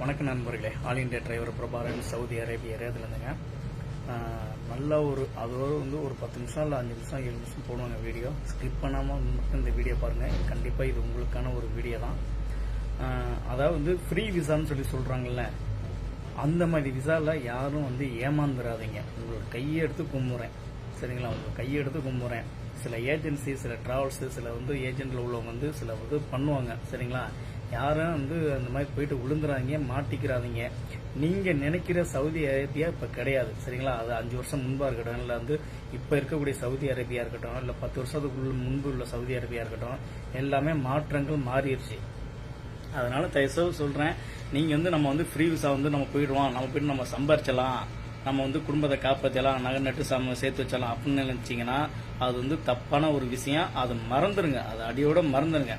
வணக்கம் நண்பர்களே. All India driver Prabaran Saudi Arabia இருந்துங்க நல்ல ஒரு அதோடு வந்து ஒரு பத்து நிமிஷம் இல்லை அஞ்சு நிமிஷம் ஏழு நிமிஷம் போடுவாங்க வீடியோ ஸ்கிப் பண்ணாமல் மட்டும் இந்த வீடியோ பாருங்கள் கண்டிப்பாக இது உங்களுக்கான ஒரு வீடியோ தான். அதாவது வந்து ஃப்ரீ விசான்னு சொல்லி சொல்கிறாங்கல்ல அந்த மாதிரி விசாவில் யாரும் வந்து ஏமாந்துடாதீங்க உங்களோட கையை எடுத்து கும்புறேன் சரிங்களா? உங்கள் கையெடுத்து கும்புறேன். சில ஏஜென்சி சில ட்ராவல்ஸு சில வந்து ஏஜென்ட்டில் உள்ளவங்க வந்து சில இது பண்ணுவாங்க சரிங்களா? யாரும் வந்து அந்த மாதிரி போயிட்டு விழுந்துறாங்க மாட்டிக்கிறாதீங்க. நீங்கள் நினைக்கிற சவுதி அரேபியா இப்போ கிடையாது சரிங்களா? அது அஞ்சு வருஷம் முன்பாக இருக்கட்டும் இல்லை வந்து இப்போ இருக்கக்கூடிய சவுதி அரேபியா இருக்கட்டும் இல்லை பத்து வருஷத்துக்குள்ள முன்பு உள்ள சவுதி அரேபியா இருக்கட்டும் எல்லாமே மாற்றங்கள் மாறிடுச்சு. அதனால தயவுசெய்து சொல்கிறேன் நீங்கள் வந்து நம்ம வந்து ஃப்ரீ விசா வந்து நம்ம போயிடுவோம் நம்ம போயிட்டு நம்ம சம்பாரிச்சலாம் நம்ம வந்து குடும்பத்தை காப்பாற்றலாம் நகை நட்டு சம சேர்த்து வச்சலாம் அப்படின்னு நினச்சிங்கன்னா அது வந்து தப்பான ஒரு விஷயம். அதை மறந்துடுங்க அதை அடியோட மறந்துடுங்க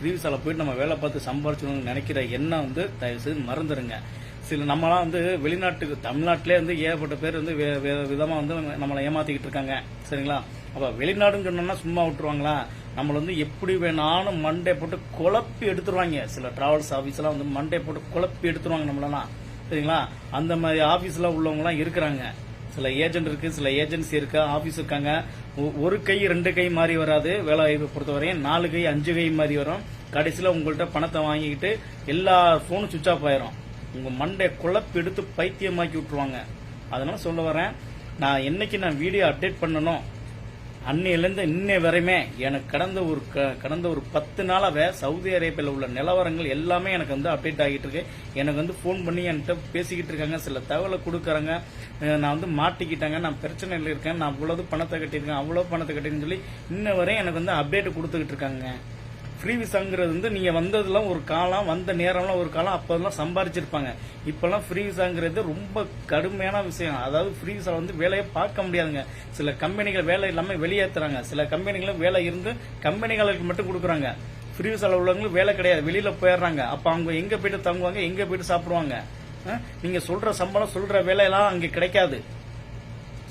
ஃப்ரீவிசாவில் போயிட்டு நம்ம வேலை பார்த்து சம்பாரிச்சணும்னு நினைக்கிற எண்ணம் வந்து தயவுசெய்து மறந்துடுங்க சில நம்மலாம் வந்து வெளிநாட்டுக்கு தமிழ்நாட்டிலே வந்து ஏகப்பட்ட பேர் வந்து வே- வே- வந்து நம்மளை ஏமாத்திக்கிட்டு இருக்காங்க. சரிங்களா? அப்போ வெளிநாடுன்னு சொன்னோம்னா சும்மா விட்டுருவாங்களா? நம்மளை வந்து எப்படி வேணாலும் மண்டே போட்டு குழப்பி எடுத்துருவாங்க. சில டிராவல்ஸ் ஆஃபீஸ்லாம் வந்து மண்டே போட்டு குழப்பி எடுத்துருவாங்க நம்மளெல்லாம். சரிங்களா? அந்த மாதிரி ஆஃபீஸில் உள்ளவங்கலாம் இருக்கிறாங்க. சில ஏஜென்ட் இருக்கு சில ஏஜென்சி இருக்கா ஆஃபீஸ் இருக்காங்க. ஒ- ஒரு கை ரெண்டு கை மாறி வராது. வேலை வாய்ப்பு பொறுத்தவரையும் நாலு கை அஞ்சு கை மாறி வரும். கடைசியில் உங்கள்கிட்ட பணத்தை வாங்கிக்கிட்டு எல்லா ஃபோனும் சுவிச் ஆஃப் ஆயிரும். உங்க மண்டை குழப்பி எடுத்து பைத்தியமாக்கி விட்டுருவாங்க. அதனால சொல்ல வரேன் நான் என்னைக்கு நான் வீடியோ அப்டேட் பண்ணணும் அன்னையிலேருந்து இன்னை வரையுமே எனக்கு கடந்த ஒரு க- கடந்த ஒரு பத்து நாளாக சவுதி அரேபியாவில் உள்ள நிலவரங்கள் எல்லாமே எனக்கு வந்து அப்டேட் ஆகிட்டு இருக்கு. எனக்கு வந்து ஃபோன் பண்ணி என்கிட்ட பேசிக்கிட்டு இருக்காங்க. சில தகவலை கொடுக்குறாங்க. நான் வந்து மாட்டிக்கிட்டாங்க. நான் பிரச்சனையில் இருக்கேன். நான் அவ்வளோ பணத்தை கட்டியிருக்கேன். அவ்வளோ பணத்தை கட்டிருக்கேன்னு சொல்லி இன்ன வரையும் எனக்கு வந்து அப்டேட் கொடுத்துக்கிட்டு இருக்காங்க. ஃப்ரீ விசாங்கிறது வந்து நீங்க வந்ததுலாம் ஒரு காலம் வந்த நேரம்லாம் ஒரு காலம் அப்போதெல்லாம் சம்பாரிச்சிருப்பாங்க. இப்பெல்லாம் ஃப்ரீ விசாங்கிறது ரொம்ப கடுமையான விஷயம். அதாவது ஃப்ரீ விசா வந்து வேலையை பார்க்க முடியாதுங்க. சில கம்பெனிகள் வேலை இல்லாம வெளியேற்றுறாங்க சில கம்பெனிகளும் வேலை இருந்து கம்பெனிகளுக்கு மட்டும் கொடுக்குறாங்க. ஃப்ரீ விசால உள்ளவங்களுக்கு வேலை கிடையாது. வெளியில போயிடுறாங்க. அப்போ அவங்க எங்க போயிட்டு தங்குவாங்க? எங்க போயிட்டு சாப்பிடுவாங்க? நீங்க சொல்ற சம்பளம் சொல்ற வேலையெல்லாம் அங்க கிடைக்காது.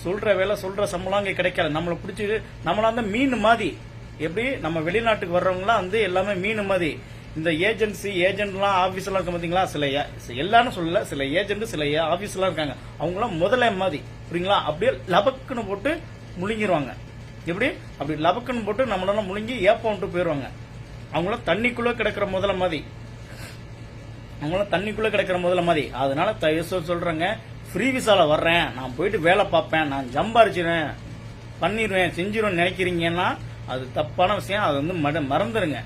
சொல்ற வேலை சொல்ற சம்பளம் அங்க கிடைக்காது. நம்மளை பிடிச்சி நம்மளா இருந்தால் மீன் மாதிரி. எப்படி நம்ம வெளிநாட்டுக்கு வர்றவங்களாம் வந்து எல்லாமே மீன் மாதிரி. இந்த ஏஜென்சி ஏஜென்ட்லாம் ஆஃபீஸ்லாம் இருக்க பார்த்தீங்களா சில எல்லாரும் சொல்லல சில ஏஜென்ட் சில ஆஃபீஸ்லாம் இருக்காங்க. அவங்களாம் முதல்ல மாதிரி புரியுங்களா? அப்படியே லபக்குன்னு போட்டு முழுங்கிடுவாங்க எப்படி? அப்படி லபக்குன்னு போட்டு நம்மளெல்லாம் முழுங்கி ஏப்பம் விட்டு போயிடுவாங்க அவங்களாம் தண்ணிக்குள்ளே கிடக்கிற முதல்ல மாதிரி. அவங்களாம் தண்ணிக்குள்ளே கிடக்கிற முதல்ல மாதிரி. அதனால சொல்றாங்க ஃப்ரீ விசால வர்றேன். நான் போயிட்டு வேலை பார்ப்பேன். நான் சம்பாரிச்சிடுவேன் பண்ணிடுவேன் செஞ்சிருவேன் நினைக்கிறீங்கன்னா அது தப்பான விஷயம் அது வந்து மட- மறந்துருங்க.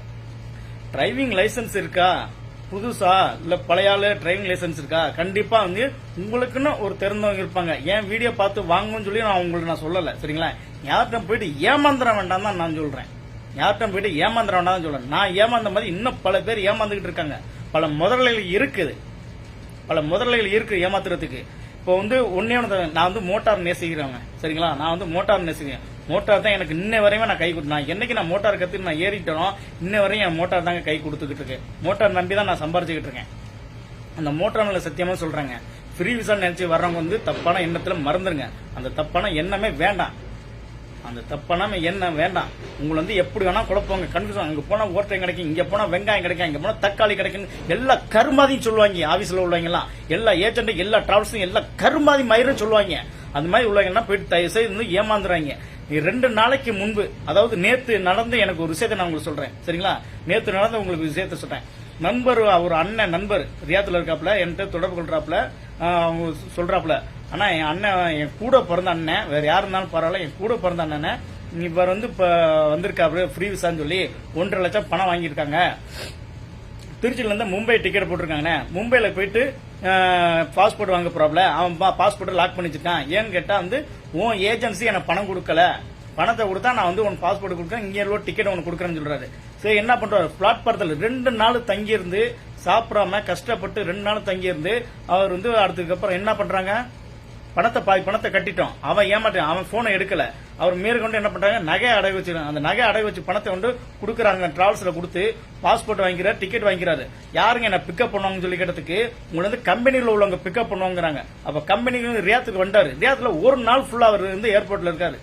டிரைவிங் லைசன்ஸ் இருக்கா? புதுசா? இல்ல பழைய ஆளு டிரைவிங் லைசென்ஸ் இருக்கா? கண்டிப்பா வந்து உங்களுக்குன்னு ஒரு தெரிந்தவங்க இருப்பாங்க. ஏன் வீடியோ பார்த்து வாங்கணும்னு சொல்லி நான் உங்களுக்கு நான் சொல்லல சரிங்களா? யார்கிட்ட போயிட்டு ஏமாந்துட வேண்டாம் தான் நான் சொல்றேன். யார்கிட்ட போயிட்டு ஏமாந்துட வேண்டாம் தான் சொல்றேன். நான் ஏமாந்த மாதிரி இன்னும் பல பேர் ஏமாந்துகிட்டு இருக்காங்க. பல முதலைகள் இருக்குது. பல முதலைகள் இருக்கு ஏமாத்துறதுக்கு. இப்போ வந்து ஒன்னே ஒன்று நான் வந்து மோட்டார் நேசிக்கிறவங்க சரிங்களா? நான் வந்து மோட்டார் நேசிக்கிறேன். மோட்டார் தான் எனக்கு இன்ன வரையும் நான் கை கொடுத்து நான் என்னைக்கு நான் மோட்டார் கத்து நான் ஏறிட்டனோ இன்ன வரையும் என் மோட்டார் தாங்க கை கொடுத்துக்கிட்டு இருக்கு. மோட்டார் நம்பி தான் நான் சம்பாரிச்சுக்கிட்டு இருக்கேன். அந்த மோட்டார் மேல சத்தியமா சொல்றேங்க. ஃப்ரீ விசா நினைச்சு வர்றவங்க வந்து தப்பான எண்ணத்துல மறந்துருங்க. அந்த தப்பான எண்ணமே வேண்டாம். அந்த தப்பான எண்ணம் வேண்டாம். உங்களை வந்து எப்படி வேணா குழப்பவங்க கன்ஃபியூஷன் அங்க போனா ஓட்டையும் கிடைக்கும் இங்க போனா வெங்காயம் கிடைக்கும் இங்க போனா தக்காளி கிடைக்கும் எல்லா கருமாதியும் சொல்லுவாங்க ஆபீஸ்ல உள்ளவங்க எல்லாம் எல்லா ஏஜென்ட் எல்லா டிராவல்ஸும் எல்லா கருமாதி மயிரும் சொல்லுவாங்க. அந்த மாதிரி உள்ளவங்கன்னா போயிட்டு தயவு செய்து வந்து ஏமாந்துறாங்க. ரெண்டு நாளைக்கு முன்பு அதாவது நேத்து நடந்து எனக்கு ஒரு விஷயத்தை நான் உங்களுக்கு சொல்றேன். சரிங்களா? நேத்து நடந்த உங்களுக்கு விஷயத்த சொல்றேன். நண்பர் ஒரு அண்ணன் நண்பர் ரியாத்துல இருக்காப்ல என்கிட்ட தொடர்பு கொள்றாப்ல அவங்க சொல்றாப்ல ஆனா என் அண்ணன் என் கூட பிறந்த அண்ணன் வேற யார் இருந்தாலும் பரவாயில்ல என் கூட பிறந்த அண்ணனை இவர் வந்து இப்ப வந்திருக்காரு ஃப்ரீ விசான்னு சொல்லி ஒன்றரை லட்சம் பணம் வாங்கியிருக்காங்க. திருச்சியில இருந்து மும்பை டிக்கெட் போட்டிருக்காங்கண்ணே. மும்பையில போயிட்டு பாஸ்போர்ட் வாங்க போறாப்ல அவன் பாஸ்போர்ட் லாக் பண்ணி வச்சிருக்கான் ஏன்னு கேட்டா வந்து உன் ஏஜென்சி எனக்கு பணம் கொடுக்கல. பணத்தை கொடுத்தா நான் வந்து உன் பாஸ்போர்ட் கொடுக்குறேன் இங்கே எவ்வளோ டிக்கெட் உனக்கு கொடுக்குறேன்னு சொல்றாரு. சரி என்ன பண்றாரு? பிளாட்பாரத்தில் ரெண்டு நாள் தங்கியிருந்து சாப்பிடாம கஷ்டப்பட்டு ரெண்டு நாள் தங்கியிருந்து அவர் வந்து அடுத்ததுக்கு அப்புறம் என்ன பண்றாங்க? பணத்தை பாதி பணத்தை கட்டிட்டோம். அவன் ஏமாட்டான் அவன் போனை எடுக்கல. அவர் மேற்கொண்டு என்ன பண்றாங்க நகை அடகு வச்சிருக்காங்க அந்த நகை அடகு வச்சு பணத்தை கொண்டு கொடுக்குறாங்க. டிராவல்ஸ்ல கொடுத்து பாஸ்போர்ட் வாங்கிறார் டிக்கெட் வாங்கிறாரு யாருங்க என்ன பிக்கப் பண்ணுவாங்கன்னு சொல்லி கேட்டதுக்கு உங்களை வந்து கம்பெனியில் உள்ளவங்க பிக்கப் பண்ணுவாங்கிறாங்க. அப்ப கம்பெனிக்கு வந்து ரியாத்துக்கு வந்தாரு ரியாத்துல ஒரு நாள் ஃபுல்லா அவர் வந்து ஏர்போர்ட்ல இருக்காரு.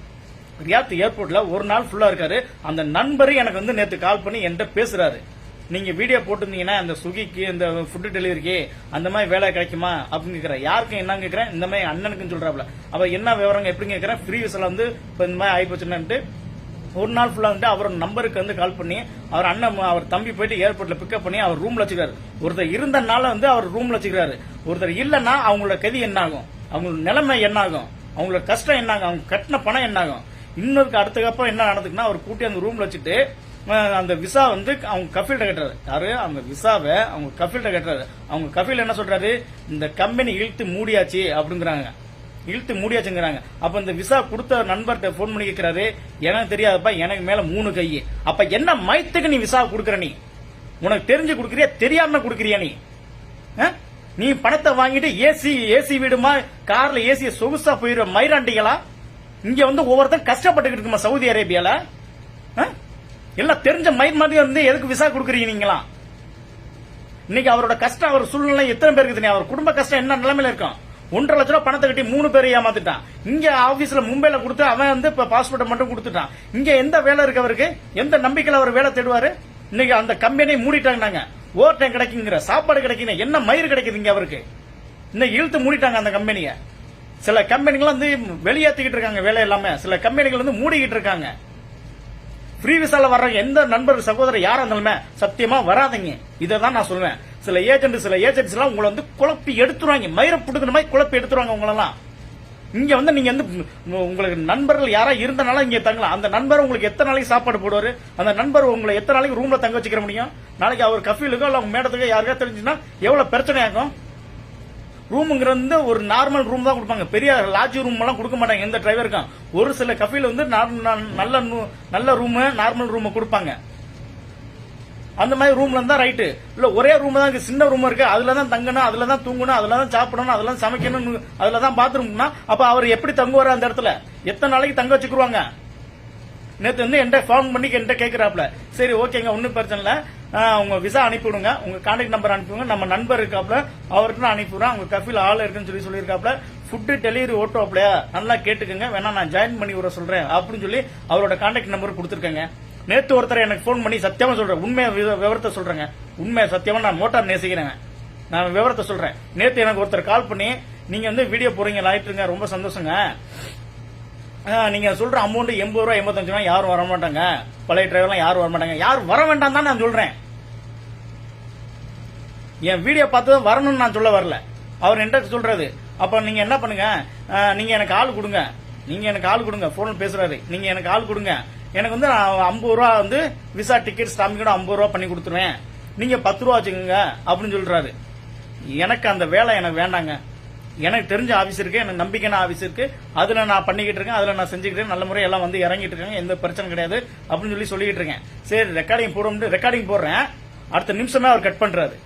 ரியாத் ஏர்போர்ட்ல ஒரு நாள் ஃபுல்லா இருக்காரு. அந்த நண்பரு எனக்கு வந்து நேற்று கால் பண்ணி என்கிட்ட பேசுறாரு. நீங்க வீடியோ போட்டிருந்தீங்கன்னா அந்த சுகிக்கு இந்த ஃபுட் டெலிவரிக்கு அந்த மாதிரி வேலை கிடைக்குமா? அப்படின்னு கேட்கறேன். யாருக்கும் என்ன கேட்கறேன். இந்த மாதிரி அண்ணனுக்குன்னு சொல்றாப்ல அப்ப என்ன விவரங்க எப்படி கேட்கறேன். ஃப்ரீ விசில் வந்து இப்போ இந்த மாதிரி ஆயிப்போச்சுன்னுட்டு ஒரு நாள் ஃபுல்லா வந்து அவர் நம்பருக்கு வந்து கால் பண்ணி அவர் அண்ணன் அவர் தம்பி போயிட்டு ஏர்போர்ட்ல பிக்கப் பண்ணி அவர் ரூம்ல வச்சுக்கிறாரு. ஒருத்தர் இருந்தனால வந்து அவர் ரூம்ல வச்சுக்கிறாரு. ஒருத்தர் இல்லைன்னா அவங்களோட கதி என்ன ஆகும்? அவங்களோட நிலைமை என்ன ஆகும்? அவங்களோட கஷ்டம் என்ன ஆகும்? அவங்க கட்டின பணம் என்ன ஆகும்? இன்னொருக்கு அடுத்த என்ன நடந்துக்குன்னா அவர் கூட்டி அந்த ரூம்ல வச்சுட்டு அந்த விசா வந்து அவங்க கஃபீல்ட கட்டுறாரு. யாரு? அவங்க விசாவை அவங்க கஃபீல்ட கட்டுறாரு. அவங்க கஃபீல் என்ன சொல்றாரு? இந்த கம்பெனி இழுத்து மூடியாச்சு அப்படிங்கிறாங்க. இழுத்து மூடியாச்சுங்கிறாங்க. அப்ப இந்த விசா கொடுத்த நண்பர்கிட்ட போன் பண்ணி கேட்கிறாரு எனக்கு தெரியாதப்பா எனக்கு மேல மூணு கை. அப்ப என்ன மயத்துக்கு நீ விசா கொடுக்கற நீ? உனக்கு தெரிஞ்சு கொடுக்கறியா? தெரியாம கொடுக்கறியா நீ? நீ பணத்தை வாங்கிட்டு ஏசி ஏசி வீடுமா? கார்ல ஏசிய சொகுசா போயிடுற மயிராண்டிகளா இங்க வந்து ஒவ்வொருத்தரும் கஷ்டப்பட்டுக்கிட்டு இருக்குமா சவுதி அரேபியால? எல்லாம் தெரிஞ்ச மயிர் மாதிரி வந்து எதுக்கு விசா கொடுக்குறீங்க நீங்களா இன்னைக்கு அவரோட கஷ்டம் அவர் சூழ்நிலை எத்தனை பேருக்கு தெரியும்? அவர் குடும்ப கஷ்டம் என்ன நிலைமையில இருக்கும் ஒன்றரை லட்ச ரூபாய் பணத்தை கட்டி மூணு பேர் ஏமாத்திட்டான். இங்க ஆபீஸ்ல மும்பைல கொடுத்து அவன் வந்து இப்ப பாஸ்போர்ட்டை மட்டும் கொடுத்துட்டான். இங்க எந்த வேலை இருக்கு அவருக்கு? எந்த நம்பிக்கையில அவர் வேலை தேடுவாரு? இன்னைக்கு அந்த கம்பெனியை மூடிட்டாங்க நாங்க ஓவர் டைம் கிடைக்குங்கிற சாப்பாடு கிடைக்குங்க. என்ன மயிர் கிடைக்குது இங்க அவருக்கு? இன்னைக்கு இழுத்து மூடிட்டாங்க அந்த கம்பெனியை சில கம்பெனிகள் வந்து வெளியேற்றிக்கிட்டு இருக்காங்க வேலை இல்லாம. சில கம்பெனிகள் வந்து மூடிக்கிட்டு இருக்காங்க. ஃப்ரீ விசால வர்ற எந்த நண்பர் சகோதரர் யாரா இருந்தாலுமே சத்தியமா வராதீங்க. இதை தான் நான் சொல்லுவேன் சில ஏஜென்ட் சில ஏஜென்ட்ஸ் எல்லாம் உங்களை வந்து குழப்பி எடுத்துருவாங்க. மயிர புடுக்கிற மாதிரி குழப்பி எடுத்துருவாங்க உங்களெல்லாம். இங்க வந்து நீங்க வந்து உங்களுக்கு நண்பர்கள் யாரா இருந்தனால இங்க தங்கலாம். அந்த நண்பர் உங்களுக்கு எத்தனை நாளைக்கு சாப்பாடு போடுவாரு? அந்த நண்பர் உங்களை எத்தனை நாளைக்கு ரூம்ல தங்க வச்சுக்கிற முடியும்? நாளைக்கு அவர் கஃபீலுக்கோ இல்ல மேடத்துக்கோ யாருக்கா தெரிஞ்சுன்னா எவ்வளவு பிரச்சனையாகும் ரூமுங்கிறது வந்து ஒரு நார்மல் ரூம் தான் கொடுப்பாங்க. பெரிய லாட்ஜ் ரூம் எல்லாம் கொடுக்க மாட்டாங்க. எந்த டிரைவருக்கும் ஒரு சில கஃபீல வந்து நல்ல நல்ல ரூம் நார்மல் ரூம் கொடுப்பாங்க. அந்த மாதிரி ரூம்ல இருந்தா ரைட்டு இல்ல ஒரே ரூம் தான் இருக்கு. சின்ன ரூம் இருக்கு. அதுல தான் தங்கணும் அதுல தான் தூங்கணும் அதுல தான் சாப்பிடணும் அதுல தான் சமைக்கணும் அதுல தான் பாத்ரூம்னா அப்ப அவர் எப்படி தங்குவாரு அந்த இடத்துல? எத்தனை நாளைக்கு தங்க வச்சுக்குருவாங்க? நேற்று வந்து என்கிட்ட ஃபோன் பண்ணி என்கிட்ட கேட்கிறாப்ல சரி ஓகேங்க ஒன்றும் பிரச்சனை இல்லை. உங்க விசா அனுப்பி விடுங்க உங்க கான்டாக்ட் நம்பர் அனுப்பிவிடுங்க. நம்ம நண்பர் இருக்காப்ல அவருக்கு நான் அனுப்பி விடுறேன் உங்க கஃபில் ஆள் இருக்குன்னு சொல்லி சொல்லியிருக்காப்ல ஃபுட்டு டெலிவரி ஓட்டுவாப்லையா நல்லா கேட்டுக்கோங்க. வேணா நான் ஜாயின் பண்ணி விட சொல்றேன். அப்படின்னு சொல்லி அவரோட கான்டாக்ட் நம்பர் கொடுத்துருக்கேங்க. நேத்து ஒருத்தர் எனக்கு ஃபோன் பண்ணி சத்தியமா சொல்றேன். உண்மையை வி- விவரத்தை சொல்றேங்க. உண்மையை சத்தியமா நான் மோட்டார் நேசிக்கிறேங்க. நான் விவரத்தை சொல்றேன். நேத்து எனக்கு ஒருத்தர் கால் பண்ணி நீங்க வந்து வீடியோ போறீங்க லாயிட்டுருங்க ரொம்ப சந்தோஷங்க. நீங்க சொல்ற அமௌண்ட் எண்பது ரூபா எண்பத்தஞ்சு ரூபா யாரும் வர மாட்டாங்க. பழைய டிரைவர்லாம் யாரும் வர மாட்டாங்க. யாரும் வர வேண்டாம் தான் நான் சொல்றேன். என் வீடியோ பார்த்து தான் வரணும்னு நான் சொல்ல வரல. அவர் என்கிட்ட சொல்றது அப்ப நீங்க என்ன பண்ணுங்க? நீங்க எனக்கு ஆள் கொடுங்க. நீங்க எனக்கு ஆள் கொடுங்க. போன்ல பேசுறாரு. நீங்க எனக்கு ஆள் கொடுங்க. எனக்கு வந்து நான் ஐம்பது ரூபா வந்து விசா டிக்கெட் ஸ்டாம்பிங்கோட ஐம்பது ரூபா பண்ணி கொடுத்துருவேன். நீங்க பத்து ரூபா வச்சுக்கோங்க அப்படின்னு சொல்றாரு. எனக்கு அந்த வேலை எனக்கு வேண்டாங்க. எனக்கு தெரிஞ்ச ஆபீஸ் இருக்கு எனக்கு நம்பிக்கையான ஆபீஸ் இருக்கு. அதுல நான் பண்ணிக்கிட்டு இருக்கேன் அதுல நான் செஞ்சுக்கிட்டு நல்ல முறை எல்லாம் வந்து இறங்கிட்டு இருக்கேன் எந்த பிரச்சனை கிடையாது அப்படின்னு சொல்லி சொல்லிக்கிட்டு இருக்கேன். சரி ரெக்கார்டிங் போடுறோம்னு ரெக்கார்டிங் போடுறேன். அடுத்த நிமிஷமே அவர் கட் பண்றாரு.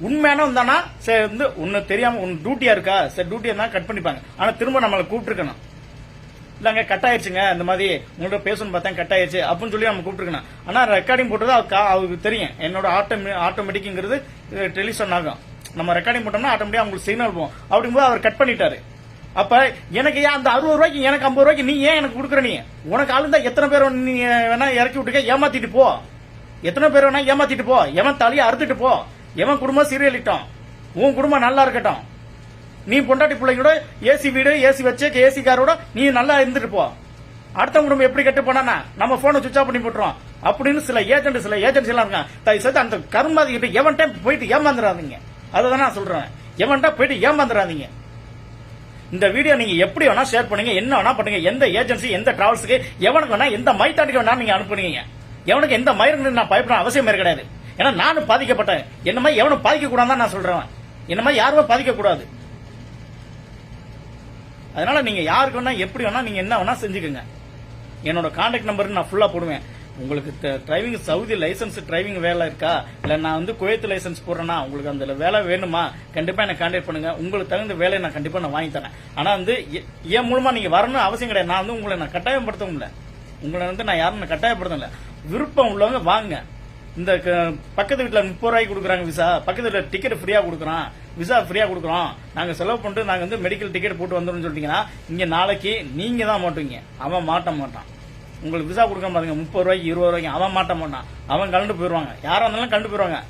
உண்மையான வந்தானா? சரி வந்து ஒன்னு தெரியாம உன் டியூட்டியா இருக்கா? சரி டியூட்டியா இருந்தா கட் பண்ணிப்பாங்க. ஆனா திரும்ப நம்மளை கூப்பிட்டுருக்கணும். இல்லங்க கட் ஆயிடுச்சுங்க இந்த மாதிரி உங்கள்ட்ட பேசணும்னு பார்த்தேன் கட் ஆயிடுச்சு அப்படின்னு சொல்லி நம்ம கூப்பிட்டுருக்கணும். ஆனா ரெக்கார்டிங் போட்டது அவருக்கு அவருக்கு தெரியும். என்னோட ஆட்டோ ஆட்டோமேட்டிக்ங்கிறது டெலிஷன் ஆகும். நம்ம ரெக்கார்டிங் போட்டோம்னா ஆட்டோமேட்டிக்கா அவங்களுக்கு சிக்னல் போகும் அப்படிங்கும்போது அவர் கட் பண்ணிட்டாரு. அப்ப எனக்கு ஏன் அந்த அறுபது ரூபாய்க்கு எனக்கு ஐம்பது ரூபாய்க்கு நீ ஏன் எனக்கு கொடுக்குற நீ? உனக்கு ஆளுந்தா எத்தனை பேர் நீ வேணா இறக்கி விட்டுக்க ஏமாத்திட்டு போ. எத்தனை பேர் வேணா ஏமாத்திட்டு போ. எவன் தலையை அறுத்துட்டு போ. எவன் குடும்பம் சீரியலிட்டோம் உன் குடும்பம் நல்லா இருக்கட்டும். நீ பொண்டாட்டி பிள்ளைங்களோட ஏசி வீடு ஏசி வச்சு ஏசி காரோட நீ நல்லா இருந்துட்டு போ. அடுத்த குடும்பம் எப்படி கெட்டு போனா நம்ம போனை சுவிச் ஆஃப் பண்ணி போட்டுரும் அப்படின்னு சில ஏஜென்ட் சில ஏஜென்சி எல்லாம் இருக்காங்க. தயவு செய்து அந்த கருமாதி எவன் டைம் போயிட்டு ஏமாந்துடாதீங்க அதுதான் நான் சொல்றேன். எவன்டா போயிட்டு ஏமாந்துடாதீங்க இந்த வீடியோ நீங்க எப்படி வேணா ஷேர் பண்ணுங்க என்ன வேணா பண்ணுங்க எந்த ஏஜென்சி எந்த டிராவல்ஸுக்கு எவனுக்கு வேணா எந்த மைத்தாண்டிக்கு வேணா நீங்க அனுப்புனீங்க. எவனுக்கு எந்த மயிருக்கு நான் பயப்பட அவசியமே கிடையாது. ஏன்னா நானும் பாதிக்கப்பட்டேன். என்ன மாதிரி எவனும் பாதிக்க கூடாதுன்னு நான் சொல்றேன். என்ன மாதிரி யாருமே பாதிக்க கூடாது. அதனால நீங்க யாருக்கு வேணா எப்படி வேணா நீங்க என்ன வேணா செஞ்சுக்கோங்க. என்னோட கான்டாக்ட் நம்பர் நான் ஃபுல்லா போடுவேன். உங்களுக்கு டிரைவிங் சவுதி லைசன்ஸ் டிரைவிங் வேலை இருக்கா? இல்ல நான் வந்து குவைத்து லைசன்ஸ் போடுறேன்னா உங்களுக்கு அந்த வேலை வேணுமா? கண்டிப்பா எனக்கு கான்டாக்ட் பண்ணுங்க. உங்களுக்கு தகுந்த வேலையை நான் கண்டிப்பா நான் வாங்கி தரேன். ஆனா வந்து எ- என் மூலமா நீங்க வரணும் அவசியம் கிடையாது. நான் வந்து உங்களை நான் கட்டாயப்படுத்தவும் இல்லை. உங்களை வந்து நான் யாரும் நான் கட்டாயப்படுத்தல விருப்பம் உள்ளவங்க வாங்க. இந்த க- பக்கத்து வீட்டுல முப்பது ரூபாய்க்கு கொடுக்குறாங்க விசா பக்கத்து வீட்டுல டிக்கெட் ஃப்ரீயா கொடுக்குறோம் விசா ஃப்ரீயா கொடுக்குறோம் நாங்க செலவு பண்ணிட்டு நாங்க வந்து மெடிக்கல் டிக்கெட் போட்டு வந்துடும் சொல்லிட்டீங்கன்னா இங்க நாளைக்கு நீங்க தான் மாட்டுவீங்க. அவன் மாட்ட மாட்டான். உங்களுக்கு விசா கொடுக்க பாருங்க முப்பது ரூபாய்க்கு இருபது ரூபாய்க்கு அவன் மாட்ட மாட்டான் அவன் கலந்து போயிடுவாங்க யாரா இருந்தாலும் கலந்து போயிடுவாங்க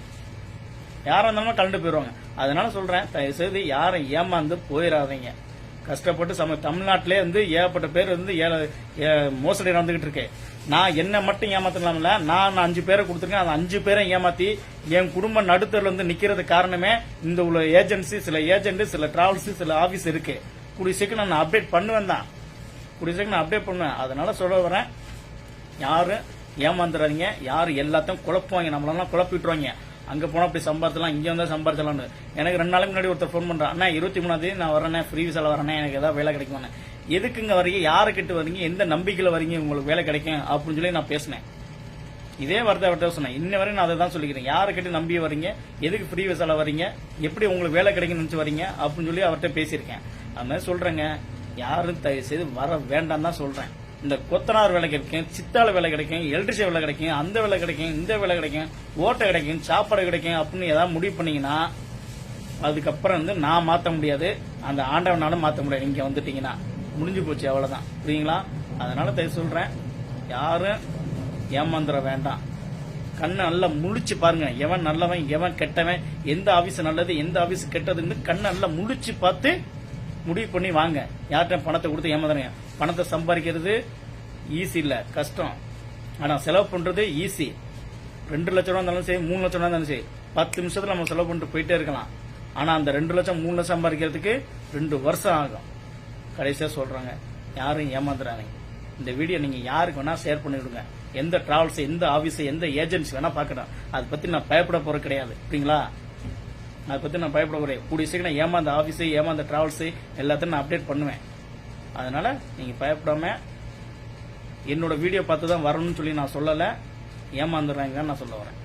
யாரா இருந்தாலும் கலந்து போயிடுவாங்க அதனால சொல்றேன் தயவு செய்து யாரும் ஏமாந்து போயிடாதீங்க கஷ்டப்பட்டு சம தமிழ்நாட்டிலே வந்து ஏகப்பட்ட பேர் வந்து ஏ- மோசடி நடந்துகிட்டு இருக்கு. நான் என்ன மட்டும் ஏமாத்தலாம்ல நான் அஞ்சு பேரை கொடுத்துருக்கேன். அந்த அஞ்சு பேரை ஏமாத்தி என் குடும்ப நடுத்தரில் வந்து நிக்கிறது காரணமே இந்த உள்ள ஏஜென்சி சில ஏஜென்ட் சில டிராவல்ஸ் சில ஆபீஸ் இருக்கு. கூடிய சீக்கிரம் நான் அப்டேட் பண்ணுவேன் தான். கூடிய சீக்கிரம் நான் அப்டேட் பண்ணுவேன். அதனால சொல்ல வரேன் யாரும் ஏமாந்துடாதீங்க யாரும் எல்லாத்தையும் குழப்புவாங்க நம்மளெல்லாம் குழப்பி விட்டுருவாங்க அங்கே போனால் அப்படி சம்பாதிச்சலாம் இங்கே வந்தால் சம்பாதிச்சலாம்னு எனக்கு ரெண்டு நாளைக்கு முன்னாடி ஒருத்தர் ஃபோன் பண்ணுறான் அண்ணா இருபத்தி மூணாந்தேதி நான் வரேனே ஃப்ரீ விசால வரேனே எனக்கு ஏதாவது வேலை கிடைக்குமாண்ணே எதுக்குங்க வரீங்க யாரை வரீங்க எந்த நம்பிக்கையில் வரீங்க உங்களுக்கு வேலை கிடைக்கும்? அப்படின்னு சொல்லி நான் பேசினேன். இதே வார்த்தை அவர்கிட்ட சொன்னேன். இன்ன வரையும் நான் அதை தான் சொல்லிக்கிறேன். யாரை நம்பி வரீங்க எதுக்கு ஃப்ரீ விசால வரீங்க எப்படி உங்களுக்கு வேலை கிடைக்கும்னு நினச்சி வரீங்க அப்படின்னு சொல்லி அவர்கிட்ட பேசியிருக்கேன். அது மாதிரி சொல்கிறேங்க யாரும் தயவு செய்து வர வேண்டாம் தான் சொல்கிறேன் இந்த கொத்தனார் வேலை கிடைக்கும் சித்தாள வேலை கிடைக்கும் எலக்ட்ரிஷியன் வேலை கிடைக்கும் அந்த வேலை கிடைக்கும் இந்த வேலை கிடைக்கும் ஓட்டை கிடைக்கும் சாப்பாடு கிடைக்கும் அப்படின்னு ஏதாவது முடிவு பண்ணீங்கன்னா அதுக்கப்புறம் வந்து நான் மாற்ற முடியாது. அந்த ஆண்டவனாலும் மாற்ற முடியாது. நீங்க வந்துட்டீங்கன்னா. முடிஞ்சு போச்சு அவ்வளவுதான். புரியுங்களா? அதனால தயவு சொல்றேன். யாரும் ஏமாந்துட வேண்டாம். கண்ணை நல்லா முழிச்சு பாருங்க. எவன் நல்லவன் எவன் கெட்டவன் எந்த ஆபீஸ் நல்லது எந்த ஆபீஸ் கெட்டதுன்னு கண்ணை நல்லா முழிச்சு பார்த்து முடிவு பண்ணி வாங்க. யார்கிட்ட பணத்தை கொடுத்து ஏமாந்துறீங்க பணத்தை சம்பாதிக்கிறது ஈஸி இல்ல. கஷ்டம். ஆனா செலவு பண்றது ஈஸி ரெண்டு லட்ச ரூபா இருந்தாலும் சரி மூணு லட்சம் ரூபா இருந்தாலும் சரி பத்து நிமிஷத்துல நம்ம செலவு பண்ணிட்டு போயிட்டே இருக்கலாம். ஆனா அந்த ரெண்டு லட்சம் மூணு லட்சம் சம்பாதிக்கிறதுக்கு ரெண்டு வருஷம் ஆகும். கடைசியா சொல்றாங்க யாரும் ஏமாந்துறாங்க இந்த வீடியோ நீங்க யாருக்கு வேணா ஷேர் பண்ணிவிடுங்க எந்த டிராவல்ஸ் எந்த ஆபீஸ் எந்த ஏஜென்சி வேணா பார்க்கணும் அதை பத்தி நான் பயப்பட போகிறது கிடையாது. சரிங்களா அதை பற்றி நான் பயப்படக்கூடிய கூடிய சீக்கிரம் ஏமாந்த ஆஃபீஸு ஏமாந்த ட்ராவல்ஸு எல்லாத்தையும் நான் அப்டேட் பண்ணுவேன். அதனால் நீங்கள் பயப்படாமல் என்னோட வீடியோ பார்த்து தான் வரணும்னு சொல்லி நான் சொல்லலை. ஏமாந்துடுறாங்கன்னு நான் சொல்ல வரேன்.